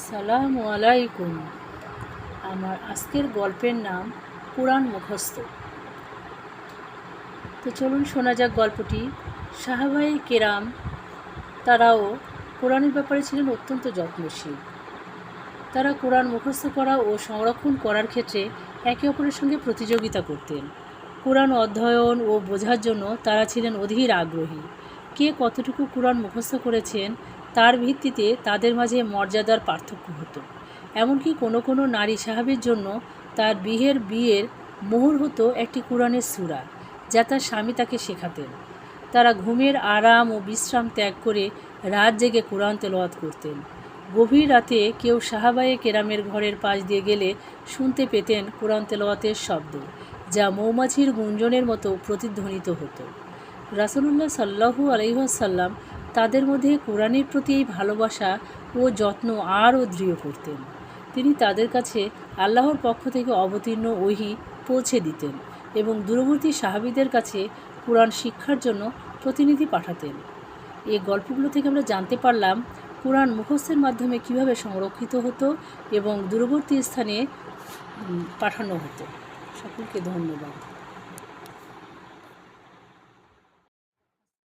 আসসালামু আলাইকুম। আমার আজকের গল্পের নাম কোরআন মুখস্থ। তো চলুন শোনা যাক গল্পটি। সাহাবাই কেরাম তারাও কোরআনের ব্যাপারে ছিলেন অত্যন্ত যত্নশীল। তারা কোরআন মুখস্থ করা ও সংরক্ষণ করার ক্ষেত্রে একে অপরের সঙ্গে প্রতিযোগিতা করতেন। কোরআন অধ্যয়ন ও বোঝার জন্য তারা ছিলেন অধীর আগ্রহী। কে কতটুকু কোরআন মুখস্থ করেছেন তার ভিত্তিতে তাদের মাঝে মর্যাদার পার্থক্য হতো। এমনকি কোনো কোনো নারী সাহাবের জন্য তার বিয়ের বিয়ের মোহর হতো একটি কোরআনের সূরা, যা তার স্বামী তাকে শেখাতেন। তারা ঘুমের আরাম ও বিশ্রাম ত্যাগ করে রাত জেগে কোরআন তেলাওয়াত করতেন। গভীর রাতে কেউ সাহাবায়ে কেরামের ঘরের পাশ দিয়ে গেলে শুনতে পেতেন কোরআন তেলাওয়াতের শব্দ, যা মৌমাছির গুঞ্জনের মতো প্রতিধ্বনিত হতো। রাসুলুল্লাহ সাল্লাহু আলহিহাসাল্লাম তাদের মধ্যে কোরআনের প্রতি এই ভালোবাসা ও যত্ন আরও দৃঢ় করতেন। তিনি তাদের কাছে আল্লাহর পক্ষ থেকে অবতীর্ণ ওহি পৌঁছে দিতেন এবং দূরবর্তী সাহাবিদের কাছে কোরআন শিক্ষার জন্য প্রতিনিধি পাঠাতেন। এই গল্পগুলো থেকে আমরা জানতে পারলাম কোরআন মুখস্থের মাধ্যমে কীভাবে সংরক্ষিত হতো এবং দূরবর্তী স্থানে পাঠানো হতো। সকলকে ধন্যবাদ।